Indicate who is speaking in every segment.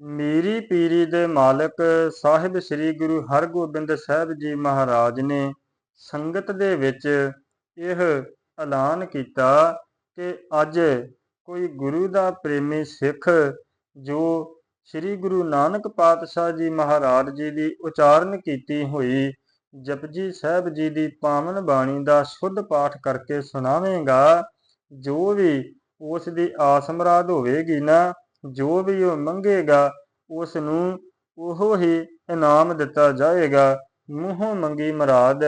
Speaker 1: ਮੀਰੀ ਪੀਰੀ ਦੇ ਮਾਲਕ ਸਾਹਿਬ ਸ੍ਰੀ ਗੁਰੂ ਹਰਗੋਬਿੰਦ ਸਾਹਿਬ ਜੀ ਮਹਾਰਾਜ ਨੇ ਸੰਗਤ ਦੇ ਵਿੱਚ ਇਹ ਐਲਾਨ ਕੀਤਾ ਕਿ ਅੱਜ ਕੋਈ ਗੁਰੂ ਦਾ ਪ੍ਰੇਮੀ ਸਿੱਖ ਜੋ ਸ੍ਰੀ ਗੁਰੂ ਨਾਨਕ ਪਾਤਸ਼ਾਹ ਜੀ ਮਹਾਰਾਜ ਜੀ ਦੀ ਉਚਾਰਨ ਕੀਤੀ ਹੋਈ ਜਪਜੀ ਸਾਹਿਬ ਜੀ ਦੀ ਪਾਵਨ ਬਾਣੀ ਦਾ ਸ਼ੁੱਧ ਪਾਠ ਕਰਕੇ ਸੁਣਾਵੇਂਗਾ, ਜੋ ਵੀ ਉਸ ਦੀ ਆਸ ਮੁਰਾਦ ਹੋਵੇਗੀ ਨਾ ਜੋ ਵੀ ਉਹ ਮੰਗੇਗਾ ਉਸ ਨੂੰ ਉਹ ਹੀ ਇਨਾਮ ਦਿੱਤਾ ਜਾਏਗਾ। ਮੂੰਹੋਂ ਮੰਗੀ ਮਰਾਦ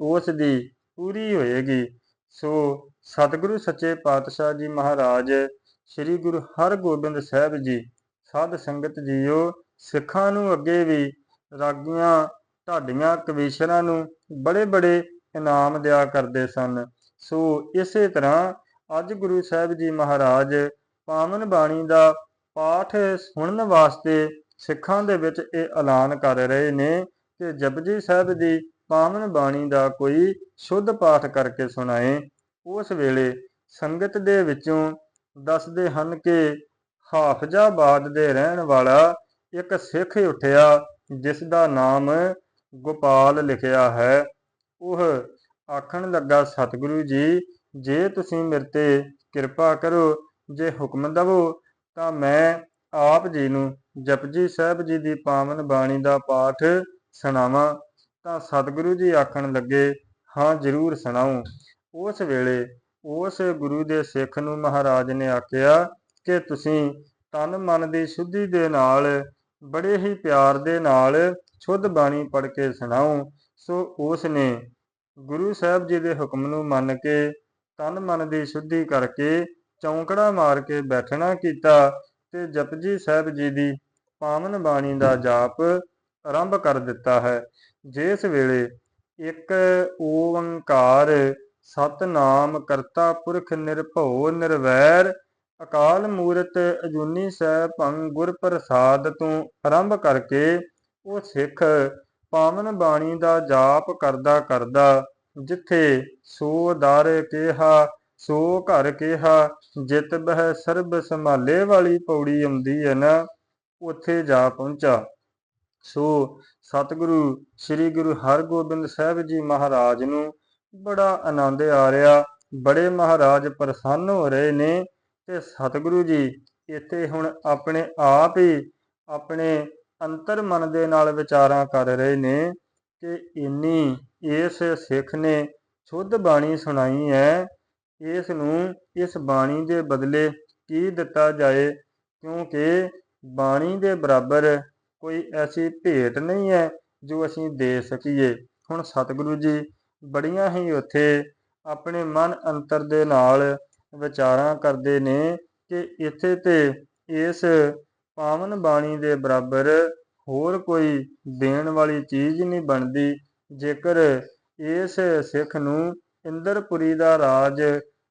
Speaker 1: ਉਸ ਦੀ ਪੂਰੀ ਹੋਏਗੀ। ਸੋ ਸਤਿਗੁਰੂ ਸੱਚੇ ਪਾਤਸ਼ਾਹ ਜੀ ਮਹਾਰਾਜ, ਸ੍ਰੀ ਗੁਰੂ ਹਰਗੋਬਿੰਦ ਸਾਹਿਬ ਜੀ, ਸਾਧ ਸੰਗਤ ਜੀਓ, ਸਿੱਖਾਂ ਨੂੰ ਅੱਗੇ ਵੀ ਰਾਗੀਆਂ, ਢਾਡੀਆਂ ਕਵੀਸ਼ਰਾਂ ਨੂੰ ਬੜੇ ਬੜੇ ਇਨਾਮ ਦਿਆ ਕਰਦੇ ਸਨ। ਸੋ ਇਸੇ ਤਰ੍ਹਾਂ ਅੱਜ ਗੁਰੂ ਸਾਹਿਬ ਜੀ ਮਹਾਰਾਜ, ਪਾਵਨ ਬਾਣੀ ਦਾ ਪਾਠ ਸੁਣਨ ਵਾਸਤੇ ਸਿੱਖਾਂ ਦੇ ਵਿੱਚ ਇਹ ਐਲਾਨ ਕਰ ਰਹੇ ਨੇ ਕਿ ਜਪਜੀ ਸਾਹਿਬ ਦੀ ਪਾਵਨ ਬਾਣੀ ਦਾ ਕੋਈ ਸ਼ੁੱਧ ਪਾਠ ਕਰਕੇ ਸੁਣਾਏ। ਉਸ ਵੇਲੇ ਸੰਗਤ ਦੇ ਵਿੱਚੋਂ ਦੱਸਦੇ ਹਨ ਕਿ ਹਾਫਜ਼ਾਬਾਦ ਦੇ ਰਹਿਣ ਵਾਲਾ ਇੱਕ ਸਿੱਖ ਉੱਠਿਆ, ਜਿਸ ਦਾ ਨਾਮ ਗੋਪਾਲ ਲਿਖਿਆ ਹੈ। ਉਹ ਆਖਣ ਲੱਗਾ, ਸਤਿਗੁਰੂ ਜੀ, ਜੇ ਤੁਸੀਂ ਮੇਰੇ ਤੇ ਕਿਰਪਾ ਕਰੋ, ਜੇ ਹੁਕਮ ਦਵੋ ਤਾਂ ਮੈਂ ਆਪ ਜੀ ਨੂੰ ਜਪਜੀ ਸਾਹਿਬ ਜੀ ਦੀ ਪਾਵਨ ਬਾਣੀ ਦਾ ਪਾਠ ਸੁਣਾਵਾਂ ਤਾਂ ਸਤਿਗੁਰੂ ਜੀ ਆਖਣ ਲੱਗੇ, ਹਾਂ, ਜ਼ਰੂਰ ਸੁਣਾਉ ਉਸ ਵੇਲੇ ਉਸ ਗੁਰੂ ਦੇ ਸਿੱਖ ਨੂੰ ਮਹਾਰਾਜ ਨੇ ਆਖਿਆ ਕਿ ਤੁਸੀਂ ਤਨ ਮਨ ਦੀ ਸ਼ੁੱਧੀ ਦੇ ਨਾਲ, ਬੜੇ ਹੀ ਪਿਆਰ ਦੇ ਨਾਲ ਸ਼ੁੱਧ ਬਾਣੀ ਪੜ੍ਹ ਕੇ ਸੁਣਾਓ ਸੋ ਉਸ ਨੇ ਗੁਰੂ ਸਾਹਿਬ ਜੀ ਦੇ ਹੁਕਮ ਨੂੰ ਮੰਨ ਕੇ ਤਨ ਮਨ ਦੀ ਸ਼ੁੱਧੀ ਕਰਕੇ ਚੌਂਕੜਾ ਮਾਰ ਕੇ ਬੈਠਣਾ ਕੀਤਾ ਤੇ ਜਪਜੀ ਸਾਹਿਬ ਜੀ ਦੀ ਪਾਵਨ ਬਾਣੀ ਦਾ ਜਾਪ ਆਰੰਭ ਕਰ ਦਿੱਤਾ ਹੈ। ਜਿਸ ਵੇਲੇ ਇੱਕ ਓੰਕਾਰ ਸਤਨਾਮ ਕਰਤਾ ਪੁਰਖ ਨਿਰਭਉ ਨਿਰਵੈਰ, ਅਕਾਲ ਮੂਰਤ ਅਜੂਨੀ ਸਹਿ ਭੰ ਗੁਰ ਪ੍ਰਸਾਦ ਤੋਂ ਆਰੰਭ ਕਰਕੇ ਉਹ ਸਿੱਖ ਪਾਵਨ ਬਾਣੀ ਦਾ ਜਾਪ ਕਰਦਾ ਕਰਦਾ ਜਿੱਥੇ ਸੋ ਦਰ ਕਿਹਾ ਸੋ ਘਰ ਕਿਹਾ, ਜਿਤ ਬਹਿ ਸਰਬ ਸੰਭਾਲੇ ਵਾਲੀ ਪੌੜੀ ਆਉਂਦੀ ਹੈ ਨਾ, ਉੱਥੇ ਜਾ ਪਹੁੰਚਾ। ਸੋ ਸਤਿਗੁਰੂ, ਸ੍ਰੀ ਗੁਰੂ ਹਰਗੋਬਿੰਦ ਸਾਹਿਬ ਜੀ ਮਹਾਰਾਜ ਨੂੰ ਬੜਾ ਆਨੰਦ ਆ ਰਿਹਾ। ਬੜੇ ਮਹਾਰਾਜ ਪ੍ਰਸੰਨ ਹੋ ਰਹੇ ਨੇ ਤੇ ਸਤਿਗੁਰੂ ਜੀ ਇੱਥੇ ਹੁਣ ਆਪਣੇ ਆਪ ਹੀ ਆਪਣੇ ਅੰਤਰ ਮਨ ਦੇ ਨਾਲ ਵਿਚਾਰਾਂ ਕਰ ਰਹੇ ਨੇ ਕਿ ਇੰਨੀ ਇਸ ਸਿੱਖ ਨੇ ਸ਼ੁੱਧ ਬਾਣੀ ਸੁਣਾਈ ਹੈ ਇਸ ਨੂੰ ਇਸ ਬਾਣੀ ਦੇ ਬਦਲੇ ਕੀ ਦਿੱਤਾ ਜਾਏ? ਕਿਉਂਕਿ ਬਾਣੀ ਦੇ ਬਰਾਬਰ ਕੋਈ ਐਸੀ ਭੇਟ ਨਹੀਂ ਹੈ ਜੋ ਅਸੀਂ ਦੇ ਸਕੀਏ। ਹੁਣ ਸਤਿਗੁਰੂ ਜੀ ਬੜੀਆਂ ਹੀ ਉੱਥੇ ਆਪਣੇ ਮਨ ਅੰਤਰ ਦੇ ਨਾਲ ਵਿਚਾਰਾਂ ਕਰਦੇ ਨੇ ਕਿ ਇੱਥੇ ਤੇ ਇਸ ਪਾਵਨ ਬਾਣੀ ਦੇ ਬਰਾਬਰ ਹੋਰ ਕੋਈ ਦੇਣ ਵਾਲੀ ਚੀਜ਼ ਨਹੀਂ ਬਣਦੀ। ਜੇਕਰ ਇਸ ਸਿੱਖ ਨੂੰ ਇੰਦਰਪੁਰੀ ਦਾ ਰਾਜ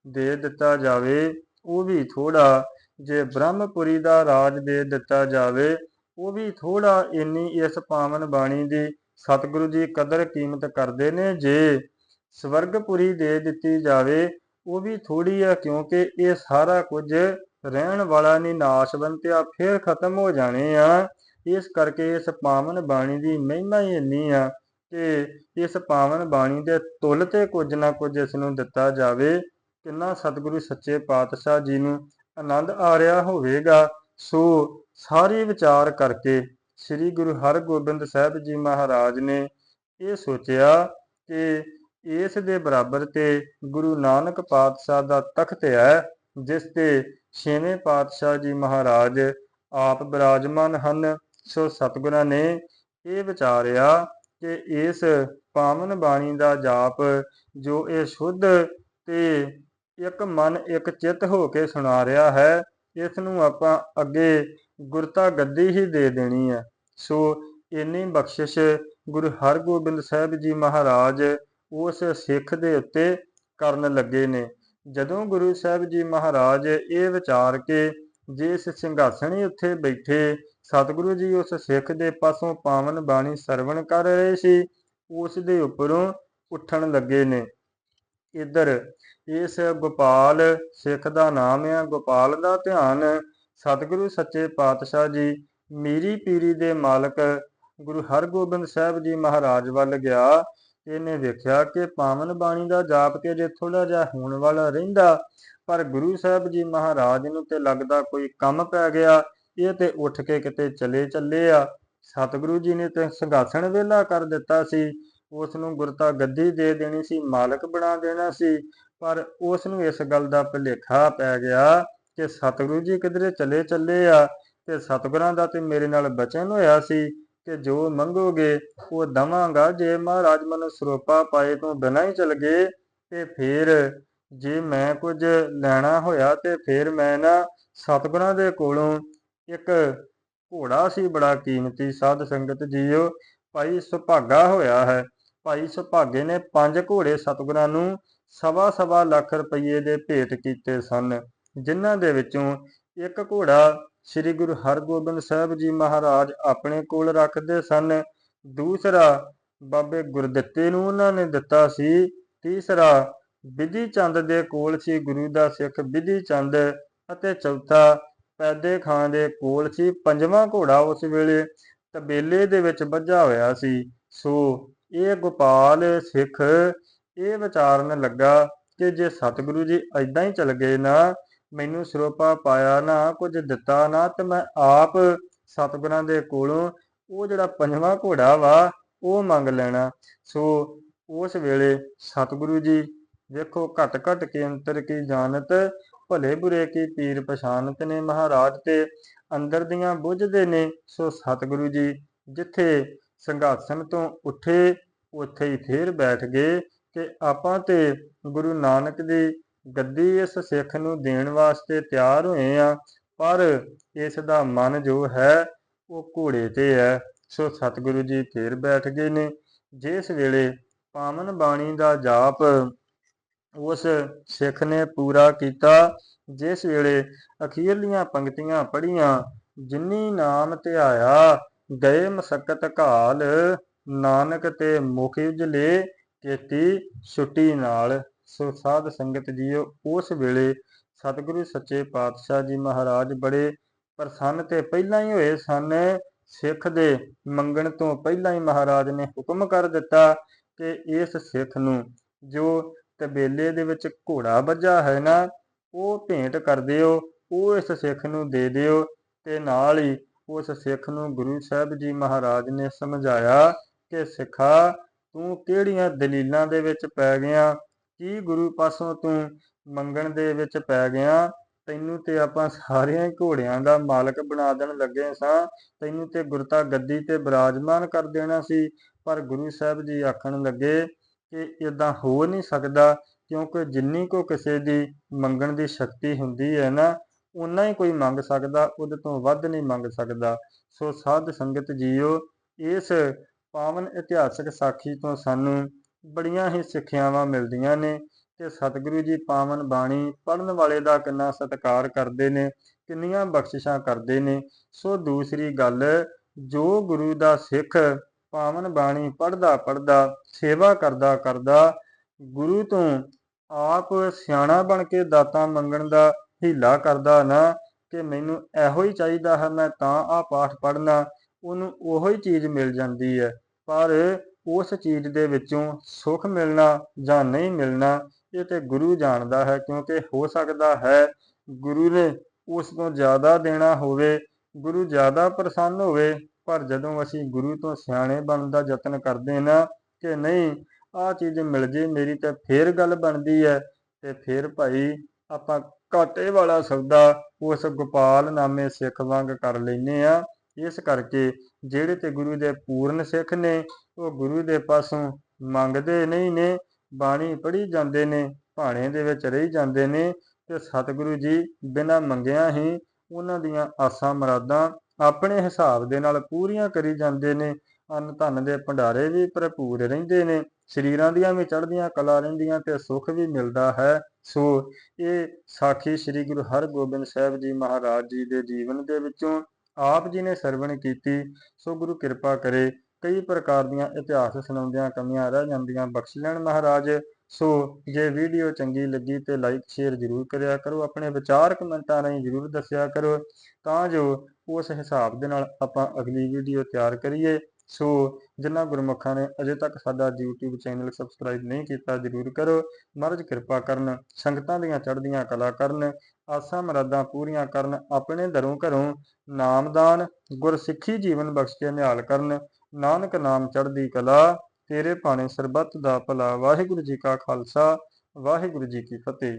Speaker 1: ਦੇ ਦਿੱਤਾ ਜਾਵੇ, ਉਹ ਵੀ ਥੋੜਾ ਜੇ ਬ੍ਰਹਮਪੁਰੀ ਦਾ ਰਾਜ ਦੇ ਦਿੱਤਾ ਜਾਵੇ, ਉਹ ਵੀ ਥੋੜਾ ਇੰਨੀ ਇਸ ਪਾਵਨ ਬਾਣੀ ਦੀ ਸਤਿਗੁਰੂ ਜੀ ਕਦਰ ਕੀਮਤ ਕਰਦੇ ਨੇ, ਜੇ ਸਵਰਗਪੁਰੀ ਦੇ ਦਿੱਤੀ ਜਾਵੇ, ਉਹ ਵੀ ਥੋੜੀ ਆ ਕਿਉਂਕਿ ਇਹ ਸਾਰਾ ਕੁਝ ਰਹਿਣ ਵਾਲਾ ਨਹੀਂ ਨਾਸ਼ਵੰਤਿਆ ਫਿਰ ਖਤਮ ਹੋ ਜਾਣੇ ਆ। ਇਸ ਕਰਕੇ ਇਸ ਪਾਵਨ ਬਾਣੀ ਦੀ ਮਹਿਮਾ ਹੀ ਇੰਨੀ ਆ ਕਿ ਇਸ ਪਾਵਨ ਬਾਣੀ ਦੇ ਤੁਲ ਤੇ ਕੁਝ ਨਾ ਕੁਝ ਇਸ ਨੂੰ ਦਿੱਤਾ ਜਾਵੇ, ਕਿੰਨਾ ਸਤਿਗੁਰੂ ਸੱਚੇ ਪਾਤਸ਼ਾਹ ਜੀ ਨੂੰ ਆਨੰਦ ਆ ਰਿਹਾ ਹੋਵੇਗਾ, ਸੋ ਸਾਰੇ ਵਿਚਾਰ ਕਰਕੇ ਸ੍ਰੀ ਗੁਰੂ ਹਰਗੋਬਿੰਦ ਸਾਹਿਬ ਜੀ ਮਹਾਰਾਜ ਨੇ ਇਹ ਸੋਚਿਆ ਕਿ ਇਸ ਦੇ ਬਰਾਬਰ ਤੇ ਗੁਰੂ ਨਾਨਕ ਪਾਤਸ਼ਾਹ ਦਾ ਤਖਤ ਹੈ, ਜਿਸ ਤੇ ਛੇਵੇਂ ਪਾਤਸ਼ਾਹ ਜੀ ਮਹਾਰਾਜ ਆਪ ਬਿਰਾਜਮਾਨ ਹਨ, ਸੋ ਸਤਿਗੁਰਾਂ ਨੇ ਇਹ ਵਿਚਾਰਿਆ ਕਿ ਇਸ ਪਾਵਨ ਬਾਣੀ ਦਾ ਜਾਪ ਜੋ ਇਹ ਸ਼ੁੱਧ ਤੇ ਇੱਕ ਮਨ, ਇੱਕ ਚਿੱਤ ਹੋ ਕੇ ਸੁਣਾ ਰਿਹਾ ਹੈ ਇਸ ਨੂੰ ਆਪਾਂ ਅੱਗੇ ਗੁਰਤਾ ਗੱਦੀ ਹੀ ਦੇ ਦੇਣੀ ਹੈ। ਸੋ ਇੰਨੀ ਬਖਸ਼ਿਸ਼ ਗੁਰੂ ਹਰਗੋਬਿੰਦ ਸਾਹਿਬ ਜੀ ਮਹਾਰਾਜ ਉਸ ਸਿੱਖ ਦੇ ਉੱਤੇ ਕਰਨ ਲੱਗੇ ਨੇ। ਜਦੋਂ ਗੁਰੂ ਸਾਹਿਬ ਜੀ ਮਹਾਰਾਜ ਇਹ ਵਿਚਾਰ ਕੇ ਜਿਸ ਸਿੰਘਾਸਣੀ ਉੱਥੇ ਬੈਠੇ ਸਤਿਗੁਰੂ ਜੀ ਉਸ ਸਿੱਖ ਦੇ ਪਾਸੋਂ ਪਾਵਨ ਬਾਣੀ ਸਰਵਣ ਕਰ ਰਹੇ ਸੀ, ਉਸ ਦੇ ਉੱਪਰੋਂ ਉੱਠਣ ਲੱਗੇ ਨੇ। ਇੱਧਰ, ਇਸ ਗੋਪਾਲ ਸਿੱਖ ਦਾ ਨਾਮ ਆ, ਗੋਪਾਲ ਦਾ ਧਿਆਨ। ਸਤਿਗੁਰੂ ਸੱਚੇ ਪਾਤਸ਼ਾਹ ਜੀ, ਮੀਰੀ ਪੀਰੀ ਦੇ ਮਾਲਕ ਗੁਰੂ ਹਰਗੋਬਿੰਦ ਸਾਹਿਬ ਜੀ ਮਹਾਰਾਜ ਵੱਲ ਗਿਆ। ਇਹਨੇ ਵੇਖਿਆ ਕਿ ਪਾਵਨ ਬਾਣੀ ਦਾ ਜਾਪ ਤੇ ਜੇ ਥੋੜਾ ਜਿਹਾ ਹੋਣ ਵਾਲਾ ਰਹਿੰਦਾ, ਪਰ ਗੁਰੂ ਸਾਹਿਬ ਜੀ ਮਹਾਰਾਜ ਨੂੰ ਤੇ ਲੱਗਦਾ ਕੋਈ ਕੰਮ ਪੈ ਗਿਆ। ਇਹ ਤੇ ਉੱਠ ਕੇ ਕਿਤੇ ਚਲੇ ਚੱਲੇ ਆ। ਸਤਿਗੁਰੂ ਜੀ ਨੇ ਤੇ ਸਿੰਘਾਸਣ ਵੇਲਾ ਕਰ ਦਿੱਤਾ ਸੀ। ਉਸ ਨੂੰ ਗੁਰਤਾ ਗੱਦੀ ਦੇ ਦੇਣੀ ਸੀ, ਮਾਲਕ ਬਣਾ ਦੇਣਾ ਸੀ। ਪਰ ਉਸ ਨੂੰ ਇਸ ਗੱਲ ਦਾ ਭੁਲੇਖਾ ਪੈ ਗਿਆ ਕਿ ਸਤਿਗੁਰੂ ਜੀ ਕਿਧਰੇ ਚਲੇ ਚੱਲੇ ਆ ਤੇ ਸਤਿਗੁਰਾਂ ਦਾ ਤੇ ਮੇਰੇ ਨਾਲ ਬਚਨ ਹੋਇਆ ਸੀ ਕਿ ਜੋ ਮੰਗੋਗੇ ਉਹ ਦਵਾਂਗਾ। ਜੇ ਮਹਾਰਾਜ ਮਨ ਸਰੋਪਾ ਪਾਏ ਤੋਂ ਬਿਨਾਂ ਹੀ ਚਲ ਗਏ ਤੇ ਫਿਰ ਜੇ ਮੈਂ ਕੁਝ ਲੈਣਾ ਹੋਇਆ ਤੇ ਫਿਰ ਮੈਂ ਨਾ ਸਤਿਗੁਰਾਂ ਦੇ ਕੋਲੋਂ ਇੱਕ ਘੋੜਾ ਸੀ, ਬੜਾ ਕੀਮਤੀ ਸਾਧ ਸੰਗਤ ਜੀਓ। ਭਾਈ ਸੁਭਾਗਾ ਹੋਇਆ ਹੈ। ਭਾਈ ਸੁਭਾਗੇ ਨੇ ਪੰਜ ਘੋੜੇ ਸਤਿਗੁਰਾਂ ਨੂੰ ਸਵਾ ਸਵਾ ਲੱਖ ਰੁਪਏ ਦੇ ਭੇਟ ਕੀਤੇ ਸਨ, ਜਿਨ੍ਹਾਂ ਦੇ ਵਿੱਚੋਂ ਇੱਕ ਘੋੜਾ ਸ੍ਰੀ ਗੁਰੂ ਹਰਗੋਬਿੰਦ ਸਾਹਿਬ ਜੀ ਮਹਾਰਾਜ ਆਪਣੇ ਕੋਲ ਰੱਖਦੇ ਸਨ। ਦੂਸਰਾ ਬਾਬੇ ਗੁਰਦਿੱਤੇ ਨੂੰ ਉਹਨਾਂ ਨੇ ਦਿੱਤਾ ਸੀ। ਤੀਸਰਾ ਵਿਧੀ ਚੰਦ ਦੇ ਕੋਲ ਸੀ, ਗੁਰੂ ਦਾ ਸਿੱਖ ਵਿਧੀ ਚੰਦ। ਅਤੇ ਚੌਥਾ ਪੈਦੇ ਖਾਂ ਦੇ ਕੋਲ ਸੀ, ਪੰਜਵਾਂ ਘੋੜਾ ਉਸ ਵੇਲੇ ਤਬੇਲੇ ਦੇ ਵਿੱਚ ਵੱਜਾ ਹੋਇਆ ਸੀ। ਸੋ ਇਹ ਗੋਪਾਲ ਸਿੱਖ ਇਹ ਵਿਚਾਰਨ ਲੱਗਾ ਕਿ ਜੇ ਸਤਿਗੁਰੂ ਜੀ ਐਦਾਂ ਹੀ ਚਲ ਗਏ ਨਾ, ਮੈਨੂੰ ਸਰੋਪਾ ਪਾਇਆ ਨਾ, ਕੁਝ ਦਿੱਤਾ ਨਾ, ਤੇ ਮੈਂ ਆਪ ਸਤਿਗੁਰਾਂ ਦੇ ਕੋਲੋਂ ਉਹ ਜਿਹੜਾ ਪੰਜਵਾਂ ਘੋੜਾ ਵਾ, ਉਹ ਮੰਗ ਲੈਣਾ। ਸੋ ਉਸ ਵੇਲੇ ਸਤਿਗੁਰੂ ਜੀ, ਵੇਖੋ ਘਟ ਘਟ ਕੇ ਅੰਤਰ ਕੀ ਜਾਣਤ ਭਲੇ ਬੁਰੇ ਕੀ ਪੀਰ ਪਛਾਨਤ ਨੇ ਮਹਾਰਾਜ ਤੇ, ਅੰਦਰ ਦੀਆਂ ਬੁੱਝਦੇ ਨੇ ਸੋ ਸਤਿਗੁਰੂ ਜੀ, ਜਿੱਥੇ ਸੰਘਾਸਨ ਤੋਂ ਉੱਠੇ, ਉੱਥੇ ਹੀ ਫੇਰ ਬੈਠ ਗਏ ਕਿ ਆਪਾਂ ਤੇ ਗੁਰੂ ਨਾਨਕ ਦੀ ਗੱਦੀ ਇਸ ਸਿੱਖ ਨੂੰ ਦੇਣ ਵਾਸਤੇ ਤਿਆਰ ਹੋਏ ਆ, ਪਰ ਇਸ ਦਾ ਮਨ ਜੋ ਹੈ, ਉਹ ਘੋੜੇ ਤੇ ਹੈ। ਸੋ ਸਤਿਗੁਰੂ ਜੀ ਫੇਰ ਬੈਠ ਗਏ ਨੇ, ਜਿਸ ਵੇਲੇ ਪਾਵਨ ਬਾਣੀ ਦਾ ਜਾਪ ਉਸ ਸਿੱਖ ਨੇ ਪੂਰਾ ਕੀਤਾ, ਜਿਸ ਵੇਲੇ ਅਖੀਰਲੀਆਂ ਪੰਕਤੀਆਂ ਪੜੀਆਂ ਜਿਨੀ ਨਾਮ ਧਿਆਇਆ ਗਏ ਮਸਕਤ ਘਾਲ, ਨਾਨਕ ਤੇ ਮੁਖ ਉਜਲੇ ਕੀਤੀ ਛੁੱਟੀ ਨਾਲ। ਸੋ ਸਾਧ ਸੰਗਤ ਜੀਓ, ਉਸ ਵੇਲੇ ਸਤਿਗੁਰੂ ਸੱਚੇ ਪਾਤਸ਼ਾਹ ਜੀ ਮਹਾਰਾਜ ਬੜੇ ਪ੍ਰਸੰਨ ਤੇ ਪਹਿਲਾਂ ਹੀ ਹੋਏ ਸਨ। ਸਿੱਖ ਦੇ ਮੰਗਣ ਤੋਂ ਪਹਿਲਾਂ ਹੀ ਮਹਾਰਾਜ ਨੇ ਹੁਕਮ ਕਰ ਦਿੱਤਾ ਕਿ ਇਸ ਸਿੱਖ ਨੂੰ ਜੋ ਤਬੇਲੇ ਦੇ ਵਿੱਚ ਘੋੜਾ ਵੱਜਾ ਹੈ ਨਾ, ਉਹ ਭੇਂਟ ਕਰ ਦਿਓ, ਉਹ ਇਸ ਸਿੱਖ ਨੂੰ ਦੇ ਦਿਓ ਤੇ ਨਾਲ ਹੀ ਉਸ ਸਿੱਖ ਨੂੰ ਗੁਰੂ ਸਾਹਿਬ ਜੀ ਮਹਾਰਾਜ ਨੇ ਸਮਝਾਇਆ ਕਿ ਸਿੱਖਾ, ਤੂੰ ਕਿਹੜੀਆਂ ਦਲੀਲਾਂ ਦੇ ਵਿੱਚ ਪੈ ਗਿਆ, ਕੀ ਗੁਰੂ ਪਾਸੋਂ ਤੂੰ ਮੰਗਣ ਦੇ ਵਿੱਚ ਪੈ ਗਿਆ, ਤੈਨੂੰ ਤੇ ਆਪਾਂ ਸਾਰਿਆਂ ਹੀ ਘੋੜਿਆਂ ਦਾ ਮਾਲਕ ਬਣਾ ਦੇਣ ਲੱਗੇ ਸਾਂ, ਤੈਨੂੰ ਤੇ ਗੁਰਤਾ ਗੱਦੀ ਤੇ ਬਿਰਾਜਮਾਨ ਕਰ ਦੇਣਾ ਸੀ, ਪਰ ਗੁਰੂ ਸਾਹਿਬ ਜੀ ਆਖਣ ਲੱਗੇ ਕਿ ਇਦਾਂ ਹੋ ਨਹੀਂ ਸਕਦਾ, ਕਿਉਂਕਿ ਜਿੰਨੀ ਕੋ ਕਿਸੇ ਦੀ ਮੰਗਣ ਦੀ ਸ਼ਕਤੀ ਹੁੰਦੀ ਹੈ ਨਾ ਉਨਾ ਹੀ ਕੋਈ ਮੰਗ ਸਕਦਾ, ਉਹਦੇ ਤੋਂ ਵੱਧ ਨਹੀਂ ਮੰਗ ਸਕਦਾ। ਸੋ ਸਾਧ ਸੰਗਤ ਜੀਓ, ਇਸ ਪਾਵਨ ਇਤਿਹਾਸਕ ਸਾਖੀ ਤੋਂ ਸਾਨੂੰ ਬੜੀਆਂ ਹੀ ਸਿੱਖਿਆਵਾਂ ਮਿਲਦੀਆਂ ਨੇ ਕਿ ਸਤਿਗੁਰੂ ਜੀ ਪਾਵਨ ਬਾਣੀ ਪੜਨ ਵਾਲੇ ਦਾ ਕਿੰਨਾ ਸਤਿਕਾਰ ਕਰਦੇ ਨੇ, ਕਿੰਨੀਆਂ ਬਖਸ਼ਿਸ਼ਾਂ ਕਰਦੇ ਨੇ। ਸੋ ਦੂਸਰੀ ਗੱਲ, ਜੋ ਗੁਰੂ ਦਾ ਸਿੱਖ ਪਾਵਨ ਬਾਣੀ ਪੜਦਾ ਪੜਦਾ ਸੇਵਾ ਕਰਦਾ ਕਰਦਾ ਗੁਰੂ ਤੋਂ ਆਪ ਸਿਆਣਾ ਬਣ ਕੇ ਦਾਤਾਂ ਮੰਗਣ ਦਾ ਹੀਲਾ ਕਰਦਾ ਨਾ ਕਿ ਮੈਨੂੰ ਇਹੋ ਹੀ ਚਾਹੀਦਾ ਹੈ, ਮੈਂ ਤਾਂ ਆ ਪਾਠ ਪੜਨਾ ਉਹਨੂੰ ਉਹੋ ਹੀ ਚੀਜ਼ ਮਿਲ ਜਾਂਦੀ ਹੈ। ਪਰ ਉਸ ਚੀਜ਼ ਦੇ ਵਿੱਚੋਂ ਸੁੱਖ ਮਿਲਣਾ ਜਾਂ ਨਹੀਂ ਮਿਲਣਾ, ਇਹ ਤੇ ਗੁਰੂ ਜਾਣਦਾ ਹੈ, ਕਿਉਂਕਿ ਹੋ ਸਕਦਾ ਹੈ ਗੁਰੂ ਨੇ ਉਸ ਤੋਂ ਜ਼ਿਆਦਾ ਦੇਣਾ ਹੋਵੇ, ਗੁਰੂ ਜ਼ਿਆਦਾ ਪ੍ਰਸੰਨ ਹੋਵੇ ਪਰ ਜਦੋਂ ਅਸੀਂ ਗੁਰੂ ਤੋਂ ਸਿਆਣੇ ਬਣਨ ਦਾ ਯਤਨ ਕਰਦੇ ਨਾ ਕਿ ਨਹੀਂ, ਆਹ ਚੀਜ਼ ਮਿਲ ਜੇ, ਮੇਰੀ ਤਾਂ ਫੇਰ ਗੱਲ ਬਣਦੀ ਹੈ। ਤੇ ਫੇਰ ਭਾਈ ਆਪਾਂ ਘਾਟੇ ਵਾਲਾ ਸੌਦਾ ਉਸ ਗੋਪਾਲ ਨਾਮੇ ਸਿੱਖ ਵਾਂਗ ਕਰ ਲੈਨੇ ਆ ਇਸ ਕਰਕੇ ਜਿਹੜੇ ਤੇ ਗੁਰੂ ਦੇ ਪੂਰਨ ਸਿੱਖ ਨੇ, ਉਹ ਗੁਰੂ ਦੇ ਪਾਸੋਂ ਮੰਗਦੇ ਨਹੀਂ ਨੇ, ਬਾਣੀ ਪੜ੍ਹੀ ਜਾਂਦੇ ਨੇ, ਭਾਣੇ ਦੇ ਵਿੱਚ ਰਹੀ ਜਾਂਦੇ ਨੇ ਤੇ ਸਤਿਗੁਰੂ ਜੀ ਬਿਨਾਂ ਮੰਗਿਆ ਹੀ ਉਹਨਾਂ ਦੀਆਂ ਆਸਾਂ ਮਰਾਦਾਂ ਆਪਣੇ ਹਿਸਾਬ ਦੇ ਨਾਲ ਪੂਰੀਆਂ ਕਰੀ ਜਾਂਦੇ ਨੇ। ਅੰਨ ਧਨ ਦੇ ਭੰਡਾਰੇ ਵੀ ਭਰਪੂਰ ਰਹਿੰਦੇ ਨੇ। ਸਰੀਰਾਂ ਦੀਆਂ ਵੀ ਚੜ੍ਹਦੀਆਂ ਕਲਾ ਰਹਿੰਦੀਆਂ ਤੇ ਸੁੱਖ ਵੀ ਮਿਲਦਾ ਹੈ। ਸੋ ਇਹ ਸਾਖੀ ਸ੍ਰੀ ਗੁਰੂ ਹਰਗੋਬਿੰਦ ਸਾਹਿਬ ਜੀ ਮਹਾਰਾਜ ਜੀ ਦੇ ਜੀਵਨ ਦੇ ਵਿੱਚੋਂ ਆਪ ਜੀ ਨੇ ਸਰਵਣ ਕੀਤੀ। ਸੋ ਗੁਰੂ ਕਿਰਪਾ ਕਰੇ, ਕਈ ਪ੍ਰਕਾਰ ਦੀਆਂ ਇਤਿਹਾਸ ਸੁਣਾਉਂਦਿਆਂ ਕਮੀਆਂ ਰਹਿ ਜਾਂਦੀਆਂ ਬਖਸ਼ ਲੈਣ ਮਹਾਰਾਜ। ਸੋ ਜੇ ਵੀਡੀਓ ਚੰਗੀ ਲੱਗੀ ਤੇ ਲਾਈਕ ਸ਼ੇਅਰ ਜ਼ਰੂਰ ਕਰਿਆ ਕਰੋ। ਆਪਣੇ ਵਿਚਾਰ ਕਮੈਂਟਾਂ ਰਾਹੀਂ ਜ਼ਰੂਰ ਦੱਸਿਆ ਕਰੋ। ਤਾਂ ਜੋ ਉਸ ਹਿਸਾਬ ਦੇ ਨਾਲ ਆਪਾਂ ਅਗਲੀ ਵੀਡੀਓ ਤਿਆਰ ਕਰੀਏ। ਸੋ ਜਿਨ੍ਹਾਂ ਗੁਰਮੁਖਾਂ ਨੇ ਅਜੇ ਤੱਕ ਸਾਡਾ YouTube ਚੈਨਲ ਸਬਸਕ੍ਰਾਈਬ ਨਹੀਂ ਕੀਤਾ, ਜਰੂਰ ਕਰੋ। ਮਹਾਰਾਜ ਕਿਰਪਾ ਕਰਨ, ਸੰਗਤਾਂ ਦੀਆਂ ਚੜ੍ਹਦੀਆਂ ਕਲਾ ਕਰਨ, ਆਸਾਂ ਮੁਰਾਦਾਂ ਪੂਰੀਆਂ ਕਰਨ, ਆਪਣੇ ਦਰੋਂ ਘਰੋਂ ਨਾਮਦਾਨ, ਗੁਰਸਿੱਖੀ ਜੀਵਨ ਬਖਸ਼ ਕੇ ਨਿਹਾਲ ਕਰਨ। ਨਾਨਕ ਨਾਮ ਚੜ੍ਹਦੀ ਕਲਾ, ਤੇਰੇ ਭਾਣੇ ਸਰਬੱਤ ਦਾ ਭਲਾ। ਵਾਹਿਗੁਰੂ ਜੀ ਕਾ ਖਾਲਸਾ, ਵਾਹਿਗੁਰੂ ਜੀ ਕੀ ਫਤਿਹ।